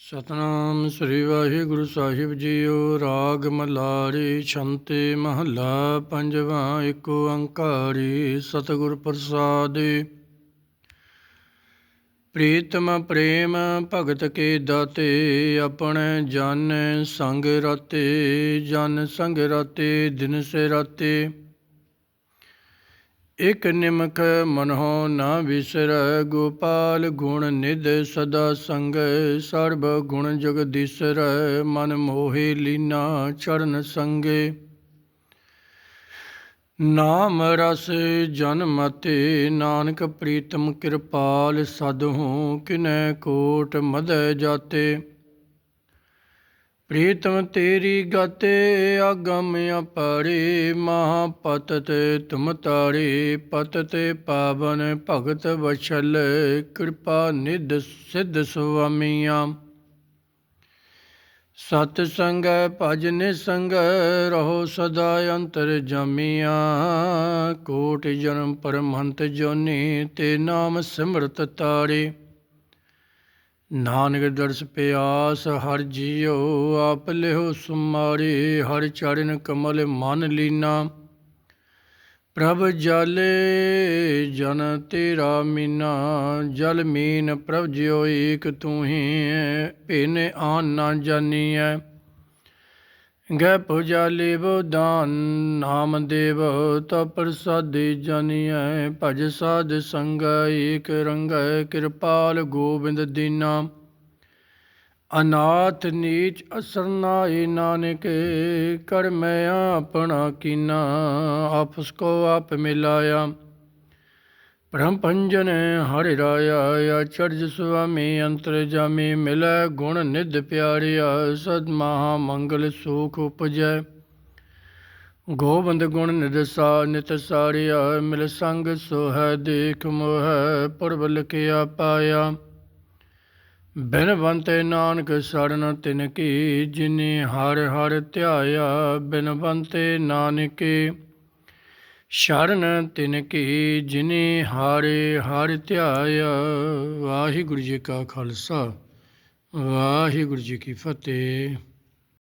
ਸਤਨਾਮ ਸ੍ਰੀ ਵਾਹਿਗੁਰੂ ਸਾਹਿਬ ਜੀਓ, ਰਾਗ ਮਲਾਰੀ ਛੰਤੇ ਮਹੱਲਾ ਪੰਜਵਾਂ ਏਕ ਓੰਕਾਰੀ ਸਤਿਗੁਰ ਪ੍ਰਸਾਦਿ। ਪ੍ਰੀਤਮ ਪ੍ਰੇਮ ਭਗਤ ਕੇ ਦਾਤੇ, ਆਪਣੇ ਜਨ ਸੰਗ ਰਾਤੇ, ਜਨ ਸੰਗ ਰਾਤੇ, ਦਿਨ ਸੇ ਰਾਤੇ। ਇਕ ਨਿਮਖ ਮਨਹੁ ਨਾ ਵਿਸਰੈ, ਗੋਪਾਲ ਗੁਣ ਨਿਧ ਸਦਾ ਸੰਗ, ਸਰਬ ਗੁਣ ਜਗਦੀਸ਼ਰੈ ਮਨ ਮੋਹਿ ਲੀਨਾ ਚਰਨ ਸੰਗੇ। ਨਾਮ ਰਸ ਜਨ ਨਾਨਕ ਪ੍ਰੀਤਮ ਕਿਰਪਾਲ ਸਦਹੂ ਕਿਨੈ ਕੋਟ ਮਦੈ ਜਾਤੇ। ਪ੍ਰੀਤਮ ਤੇਰੀ ਗਾਤੇ ਆਗਮ ਅਪਾਰੇ ਮਹਾ ਪਤਤ ਤੁਮ ਤਾਰੇ ਪਤਤ ਪਾਵਨ, ਭਗਤ ਵਛਲ ਕਿਰਪਾ ਨਿਧ ਸਿਧ ਸੁਆਮੀਆਂ। ਸਤ ਸੰਗ ਭਜ ਨਿਸੰਗ, ਰਹੋ ਸਦਾ ਅੰਤਰ ਜਾਮੀਆਂ। ਕੋਟ ਜਨਮ ਪਰਮਹੰਤ ਜੋਨੀ, ਤੇ ਨਾਮ ਸਿਮਰਤ ਤਾਰੇ। ਨਾਨਕ ਦਰਸ ਪਿਆਸ, ਹਰ ਜੀਉ ਆਪ ਲਿਓ ਸੁਮਾਰੇ, ਹਰ ਚਰਨ ਕਮਲ ਮਨ ਲੀਨਾ। ਪ੍ਰਭ ਜਲ ਜਨ ਤੇਰਾ ਮੀਨਾ, ਜਲ ਮੀਨ ਪ੍ਰਭ ਜਿਉ ਏਕ ਤੂੰ ਹੀ ਭਿਨ ਆਨ ਨਾ ਜਾਨੀਐ। ਗੈ ਪੁਜਾਲੀ ਦਾਨ, ਨਾਮ ਦੇਵ ਤਾ ਪ੍ਰਸਾਦਿ ਜਾਨੀਐ ਭਜ ਸਾਧ ਸੰਗ ਏਕ ਰੰਗੈ, ਕਿਰਪਾਲ ਗੋਬਿੰਦ ਦੀਨਾ। ਅਨਾਥ ਨੀਚ ਅਸਰਨਾਈ ਨਾਨਕ, ਕਰ ਮੈਂ ਆਪਣਾ ਕੀਨਾ, ਆਪਸ ਕੋ ਆਪ ਮਿਲਾਇਆ। ਬ੍ਰਹਮ ਪੰਜਨ ਹਰਿ ਰਾਇਆ ਅਚਰਜ ਸੁਆਮੀ, ਅੰਤਰ ਜਾਮੀ, ਮਿਲੈ ਗੁਣ ਨਿਧ ਪਿਆਰਿਆ, ਸਦ ਮਹਾ ਮੰਗਲ ਸੁਖ ਉਪਜੈ। ਗੋਬਿੰਦ ਗੁਣ ਨਿਧ ਸਾ, ਨਿਤ ਸਾਰਿਆ, ਮਿਲ ਸੰਗ ਸੋਹੈ, ਦੇਖ ਮੋਹੈ, ਪੁਰਬ ਕਿਆ ਪਾਇਆ। ਬਿਨ ਬਿਨਵੰਤੇ ਨਾਨਕ ਸਰਨ ਤਿਨ ਕੀ, ਜਿਨੇ ਹਰ ਹਰ ਧਿਆਇਆ ਬਿਨਵੰਤੇ ਨਾਨਕੇ ਸ਼ਰਨ ਤਿਨ ਕੀ ਜਿਨੇ ਹਾਰੇ ਹਰ ਧਿਆਇਆ। ਵਾਹਿਗੁਰੂ ਜੀ ਕਾ ਖਾਲਸਾ, ਵਾਹਿਗੁਰੂ ਜੀ ਕੀ ਫਤਿਹ।